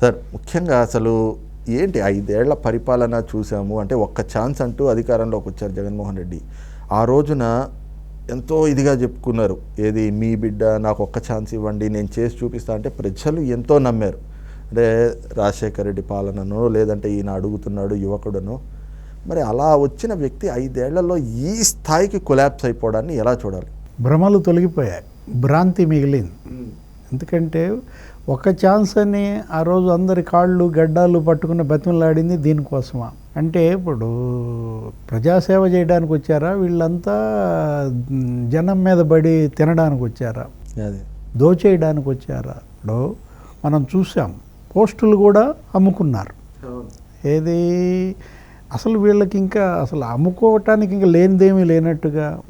Sir ముఖ్యంగా అసలు ఏంటి ఐదేళ్ళ పరిపాలన చూసాము? అంటే ఒక్క ఛాన్స్ అంటూ అధికారంలోకి వచ్చారు జగన్మోహన్ రెడ్డి. ఆ రోజున ఎంతో ఇదిగా చెప్పుకున్నారు. ఏది మీ బిడ్డ నాకు ఒక్క ఛాన్స్ ఇవ్వండి నేను చేసి చూపిస్తా అంటే ప్రజలు ఎంతో నమ్మారు. అంటే రాజశేఖర రెడ్డి పాలనను లేదంటే ఈయన అడుగుతున్నాడు యువకుడును మరి అలా వచ్చిన వ్యక్తి ఐదేళ్ళలో ఈ స్థాయికి కొలాప్స్ అయిపోవడాన్ని ఎలా చూడాలి? భ్రమలు తొలగిపోయాయి. భ్రాంతి మిగిలింది. ఎందుకంటే ఒక ఛాన్స్ అని ఆ రోజు అందరి కాళ్ళు గడ్డాలు పట్టుకుని బతిమలాడింది దీనికోసమా? అంటే ఇప్పుడు ప్రజాసేవ చేయడానికి వచ్చారా? వీళ్ళంతా జనం మీద పడి తినడానికి వచ్చారా? అదే. దోచేయడానికి వచ్చారా? ఇప్పుడు మనం చూసాం పోస్టులు కూడా అమ్ముకున్నారు. ఏది? అసలు వీళ్ళకి ఇంకా అసలు అమ్ముకోవటానికి ఇంకా లేనిదేమీ లేనట్టుగా?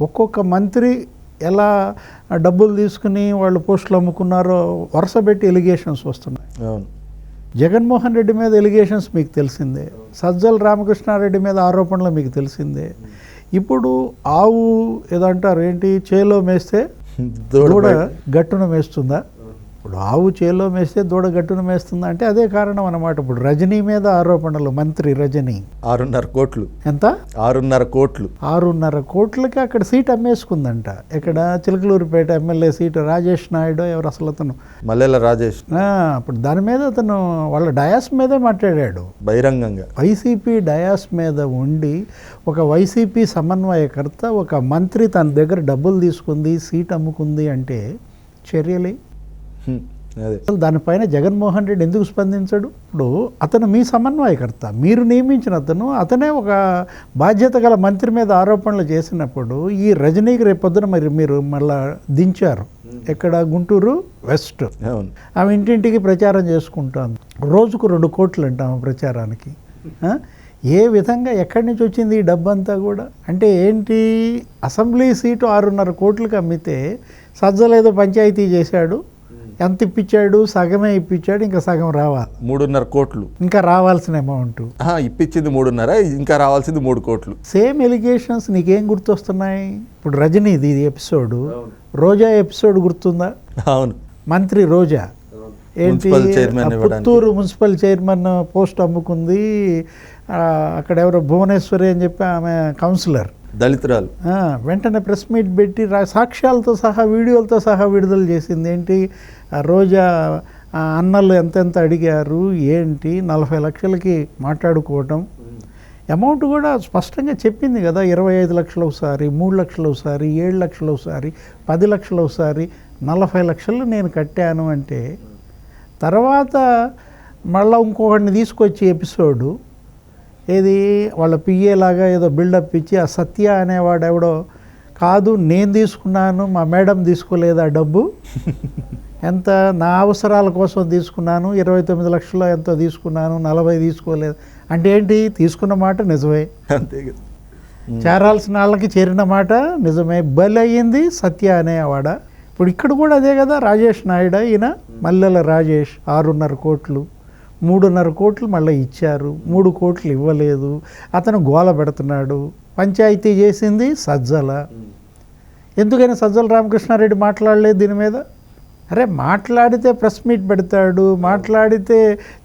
ఒక్కొక్క మంత్రి ఎలా డబ్బులు తీసుకుని వాళ్ళు పోస్టులు అమ్ముకున్నారో వరుస పెట్టి ఎలిగేషన్స్ వస్తున్నాయి. జగన్మోహన్ రెడ్డి మీద ఎలిగేషన్స్ మీకు తెలిసిందే. సజ్జల రామకృష్ణారెడ్డి మీద ఆరోపణలు మీకు తెలిసిందే. ఇప్పుడు ఆవు ఏదో అంటారు ఏంటి? చేలో మేస్తే దూడ గట్టున మేస్తుందా? ఇప్పుడు ఆవు చేలో మేస్తే దూడ గట్టున మేస్తుందా అంటే అదే కారణం అన్నమాట. ఇప్పుడు రజనీ మీద ఆరోపణలు మంత్రి రజనీ. ఆరున్నర కోట్లు. ఎంత? ఆరున్నర కోట్లు. ఆరున్నర కోట్లకి అక్కడ సీట్ అమ్మేసుకుందంట. ఇక్కడ చిలకలూరుపేట ఎమ్మెల్యే సీటు రాజేష్ నాయుడు ఎవరు అసలు అతను? మల్లెల రాజేష్. అప్పుడు దాని మీద అతను వాళ్ళ డయాస్ మీదే మాట్లాడాడు. బహిరంగంగా. వైసీపీ డయాస్ మీద ఉండి ఒక వైసీపీ సమన్వయకర్త ఒక మంత్రి తన దగ్గర డబ్బులు తీసుకుంది సీట్ అమ్ముకుంది అంటే చర్యలే. అసలు దానిపైన జగన్మోహన్ రెడ్డి ఎందుకు స్పందించడు? ఇప్పుడు అతను మీ సమన్వయకర్త. మీరు నియమించిన అతను అతనే ఒక బాధ్యత గల మంత్రి మీద ఆరోపణలు చేసినప్పుడు ఈ రజనీకి రేపొద్దున మరి మీరు మళ్ళా దించారు. ఎక్కడ? గుంటూరు వెస్ట్. అవును. ఆమె ఇంటింటికి ప్రచారం చేసుకుంటాం. రోజుకు రెండు కోట్లు అంటాము ప్రచారానికి? ఏ విధంగా ఎక్కడి నుంచి వచ్చింది ఈ డబ్బంతా కూడా? అంటే ఏంటి? అసెంబ్లీ సీటు ఆరున్నర కోట్లకు అమ్మితే సజ్జలేదో పంచాయతీ చేశాడు. ఎంత ఇప్పించాడు? సగమే ఇప్పించాడు ఇంకా సగం రావాలి. మూడున్నర కోట్లు. ఇంకా రావాల్సిన అమౌంట్ ఇప్పించింది మూడున్నర ఇంకా రావాల్సింది మూడు కోట్లు. సేమ్ ఎలిగేషన్స్ నీకేం గుర్తొస్తున్నాయి? ఇప్పుడు రజనీది ఇది ఎపిసోడ్ రోజా ఎపిసోడ్ గుర్తుందా? అవును. మంత్రి రోజా. ఏంటి. పుత్తూరు మున్సిపల్ చైర్మన్ పోస్ట్ అమ్ముకుంది. ఆ, అక్కడ ఎవరో భువనేశ్వరి అని చెప్పి ఆమె కౌన్సిలర్ దళితురాలు. ఆ, వెంటనే ప్రెస్ మీట్ పెట్టి సాక్ష్యాలతో సహా వీడియోలతో సహా విడుదల చేసింది. ఏంటి? రోజా ఆ, అన్నలు ఎంతెంత అడిగారు ఏంటి నలభై లక్షలకి మాట్లాడుకోవటం. అమౌంట్ కూడా స్పష్టంగా చెప్పింది కదా ఇరవై ఐదు లక్షలు ఒకసారి మూడు లక్షలు ఒకసారి ఏడు లక్షలు ఒకసారి పది లక్షలు ఒకసారి నలభై లక్షలు నేను కట్టాను అంటే తర్వాత మళ్ళీ ఇంకొకడిని తీసుకొచ్చి ఎపిసోడు ఏది వాళ్ళ పిఏ లాగా ఏదో బిల్డప్ ఇచ్చి ఆ సత్య అనేవాడు ఎవడో కాదు నేను తీసుకున్నాను మా మేడం తీసుకోలేదు ఆ డబ్బు. ఎంత నా అవసరాల కోసం తీసుకున్నాను? ఇరవై తొమ్మిది లక్షలు ఎంతో తీసుకున్నాను? నలభై తీసుకోలేదు. అంటే ఏంటి? తీసుకున్న మాట నిజమే. అంతే కదా. చేరాల్సిన వాళ్ళకి చేరిన మాట నిజమే. బలి అయ్యింది సత్య అనేవాడ ఇప్పుడు ఇక్కడ కూడా అదే కదా రాజేష్ నాయుడు ఈయన మల్లెల రాజేష్ ఆరున్నర కోట్లు మూడున్నర కోట్లు మళ్ళీ ఇచ్చారు. మూడు కోట్లు ఇవ్వలేదు. అతను గోల పెడుతున్నాడు. పంచాయతీ చేసింది సజ్జల. ఎందుకని సజ్జల రామకృష్ణారెడ్డి మాట్లాడలేదు దీని మీద? అరే మాట్లాడితే ప్రెస్ మీట్ పెడతాడు మాట్లాడితే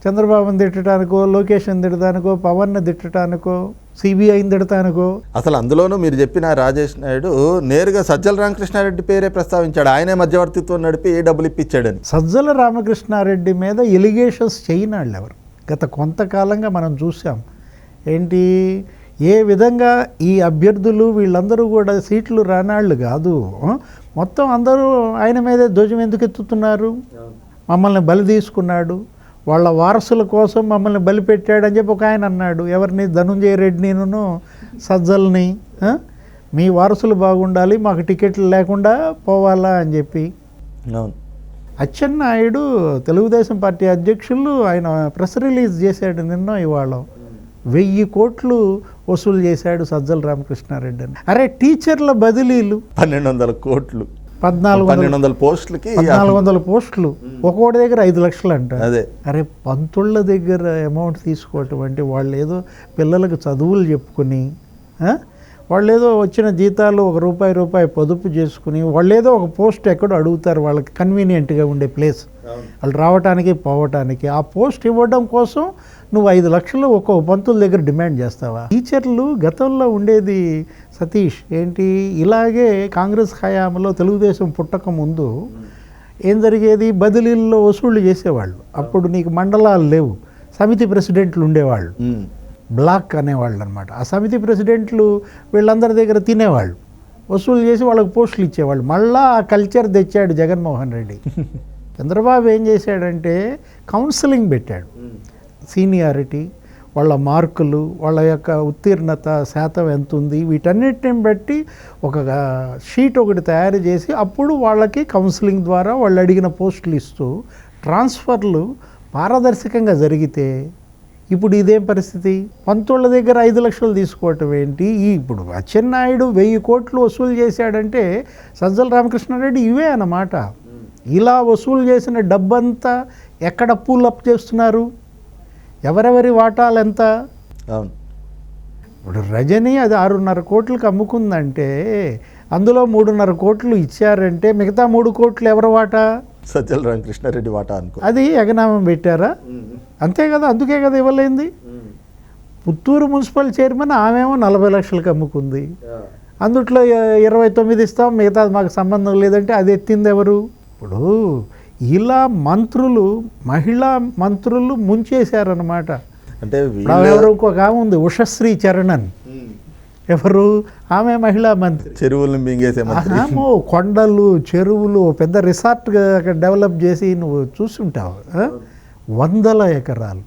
చంద్రబాబుని తిట్టడానికో లోకేష్ని తిట్టడానికో పవన్ని తిట్టడానికో సిబిఐని తిడతానికో అసలు అందులోనూ మీరు చెప్పిన రాజేష్ నాయుడు నేరుగా సజ్జల రామకృష్ణారెడ్డి పేరే ప్రస్తావించాడు. ఆయనే మధ్యవర్తిత్వం నడిపి ఏ డబ్బులు ఇప్పించాడని సజ్జల రామకృష్ణారెడ్డి మీద ఎలిగేషన్స్ చేయనాళ్ళు ఎవరు గత కొంతకాలంగా మనం చూసాం. ఏంటి? ఏ విధంగా ఈ అభ్యర్థులు వీళ్ళందరూ కూడా సీట్లు రానాళ్ళు కాదు? మొత్తం అందరూ ఆయన మీదే ధ్వజం ఎందుకు ఎత్తుతున్నారు? మమ్మల్ని బలి తీసుకున్నాడు. వాళ్ళ వారసుల కోసం మమ్మల్ని బలి పెట్టాడని చెప్పి ఒక ఆయన అన్నాడు. ఎవరిని? ధనుంజయ రెడ్డిను సజ్జల్ని? మీ వారసులు బాగుండాలి మాకు టికెట్లు లేకుండా పోవాలా అని చెప్పి. అచ్చెన్నాయుడు తెలుగుదేశం పార్టీ అధ్యక్షులు ఆయన ప్రెస్ రిలీజ్ చేశాడు నిన్న ఇవాళ. వెయ్యి కోట్లు వసూలు చేశాడు సజ్జల రామకృష్ణారెడ్డి అని. అరే టీచర్ల బదిలీలు. పన్నెండు వందల కోట్లు. పద్నాలుగు పన్నెండు వందల పోస్టులకి పద్నాలుగు వందల పోస్టులు. ఒక్కొక్కటి దగ్గర ఐదు లక్షలు అంట. అదే. అరే పంతుళ్ళ దగ్గర అమౌంట్ తీసుకోవటం అంటే వాళ్ళు ఏదో పిల్లలకు చదువులు చెప్పుకొని? వాళ్ళు ఏదో వచ్చిన జీతాలు ఒక రూపాయి రూపాయి పొదుపు చేసుకుని వాళ్ళు ఏదో ఒక పోస్ట్ ఎక్కడో అడుగుతారు వాళ్ళకి కన్వీనియంట్గా ఉండే ప్లేస్ వాళ్ళు రావటానికి పోవటానికి. ఆ పోస్ట్ ఇవ్వడం కోసం నువ్వు ఐదు లక్షలు ఒక్కొక్క పంతుల దగ్గర డిమాండ్ చేస్తావా? టీచర్లు గతంలో ఉండేది సతీష్ ఏంటి? ఇలాగే కాంగ్రెస్ హయాంలో తెలుగుదేశం పుట్టక ముందు ఏం జరిగేది? బదిలీల్లో వసూళ్ళు చేసేవాళ్ళు. అప్పుడు నీకు మండలాలు లేవు. సమితి ప్రెసిడెంట్లు ఉండేవాళ్ళు. బ్లాక్ అనేవాళ్ళు అనమాట ఆ సమితి ప్రెసిడెంట్లు వీళ్ళందరి దగ్గర తినేవాళ్ళు. వసూలు చేసి వాళ్ళకి పోస్టులు ఇచ్చేవాళ్ళు. మళ్ళా ఆ కల్చర్ తెచ్చాడు జగన్మోహన్ రెడ్డి. చంద్రబాబు ఏం చేశాడంటే కౌన్సిలింగ్ పెట్టాడు. సీనియారిటీ వాళ్ళ మార్కులు వాళ్ళ యొక్క ఉత్తీర్ణత శాతం ఎంత ఉంది వీటన్నిటిని బట్టి ఒక షీట్ ఒకటి తయారు చేసి అప్పుడు వాళ్ళకి కౌన్సిలింగ్ ద్వారా వాళ్ళు అడిగిన పోస్టులు ఇస్తూ ట్రాన్స్ఫర్లు పారదర్శకంగా జరిగితే ఇప్పుడు ఇదేం పరిస్థితి? పంతోళ్ళ దగ్గర ఐదు లక్షలు తీసుకోవటం ఏంటి? ఈ ఇప్పుడు అచ్చెన్నాయుడు వెయ్యి కోట్లు వసూలు చేశాడంటే సజ్జల రామకృష్ణారెడ్డి ఇవే అన్నమాట. ఇలా వసూలు చేసిన డబ్బంతా ఎక్కడ పూల్ అప్ చేస్తున్నారు? ఎవరెవరి వాటాలు ఎంత? అవును. ఇప్పుడు రజని అది ఆరున్నర కోట్లకు అమ్ముకుందంటే అందులో మూడున్నర కోట్లు ఇచ్చారంటే మిగతా మూడు కోట్లు ఎవరి వాటా? సజ్జల రామకృష్ణారెడ్డి వాటా అనుకో. అది ఎగనామం పెట్టారా? అంతే కదా అందుకే కదా ఇవ్వలేంది? పుత్తూరు మున్సిపల్ చైర్మన్ ఆమెమో నలభై లక్షలకు అమ్ముకుంది. అందుట్లో ఇరవై తొమ్మిది ఇస్తాం మిగతాది మాకు సంబంధం లేదంటే అది ఎత్తింది ఎవరు? ఇప్పుడు ఇలా మంత్రులు మహిళా మంత్రులు ముంచేశారనమాట అంటే ఎవరు ఇంకొక ఆమె ఉంది ఉషశ్రీ చరణన్. ఎవరు? ఆమె మహిళా మంత్రి. చెరువులను మింగేసే మంత్రి. ఆమె కొండలు చెరువులు పెద్ద రిసార్ట్ అక్కడ డెవలప్ చేసి నువ్వు చూస్తుంటావు? వందల ఎకరాలు.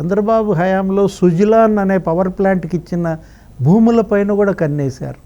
చంద్రబాబు హయాంలో సుజిలాన్ అనే పవర్ ప్లాంట్కి ఇచ్చిన భూముల పైన కూడా కన్నేశారు.